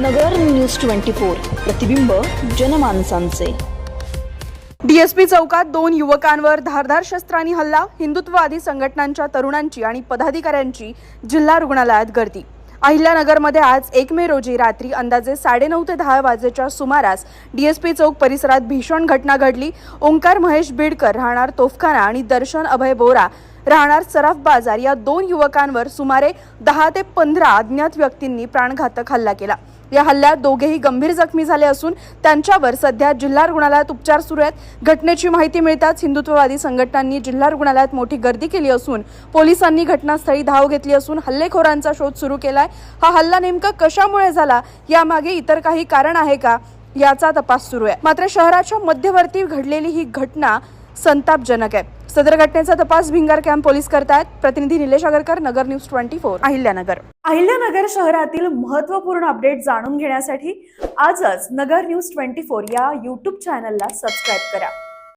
नगर news twenty four प्रतिबिंब जनमानसांचे. DSP चौकात दोन युवकांवर धारधार शस्त्रांनी हल्ला हिंदुत्ववादी संघटनांच्या तरुणांची आणि पदाधिकाऱ्यांची जिल्हा रुग्णालयात गर्दी. अहिल्यानगरमध्ये आज एक मे रोजी रात्री अंदाजे साडेनऊ ते दहा वाजेच्या सुमारास डीएसपी चौक परिसरात भीषण घटना घडली. ओंकार महेश बीडकर राहणार तोफखाना आणि दर्शन अभय बोरा राहणार सराफ बाजार या दोन युवकांवर सुमारे दहा ते पंधरा अज्ञात व्यक्तींनी प्राणघातक हल्ला केला. या हल्ल्यात दोघेही गंभीर जखमी झाले असून त्यांच्यावर सध्या जिल्हा रुग्णालयात उपचार सुरू आहेत. घटनेची माहिती मिळताच हिंदुत्ववादी संघटनांनी जिल्हा रुग्णालयात मोठी गर्दी केली असून पोलिसांनी घटनास्थळी धाव घेतली असून हल्लेखोरांचा शोध सुरू केलाय. हा हल्ला नेमका कशामुळे झाला? यामागे इतर काही कारण आहे का? याचा तपास सुरू आहे. मात्र शहराच्या मध्यवर्ती घडलेली ही घटना संतापजनक आहे. सदर घटनेचा तपास भिंगार कॅम्प पोलीस करतायत. प्रतिनिधी Nilesh Agarkar Nagar news twenty four. Ahilyanagar. Ahilyanagar शहरातील महत्त्वपूर्ण अपडेट जाणून घेण्यासाठी आजच नगर न्यूज ट्वेंटी फोर या यूट्यूब चॅनलला सबस्क्राईब करा.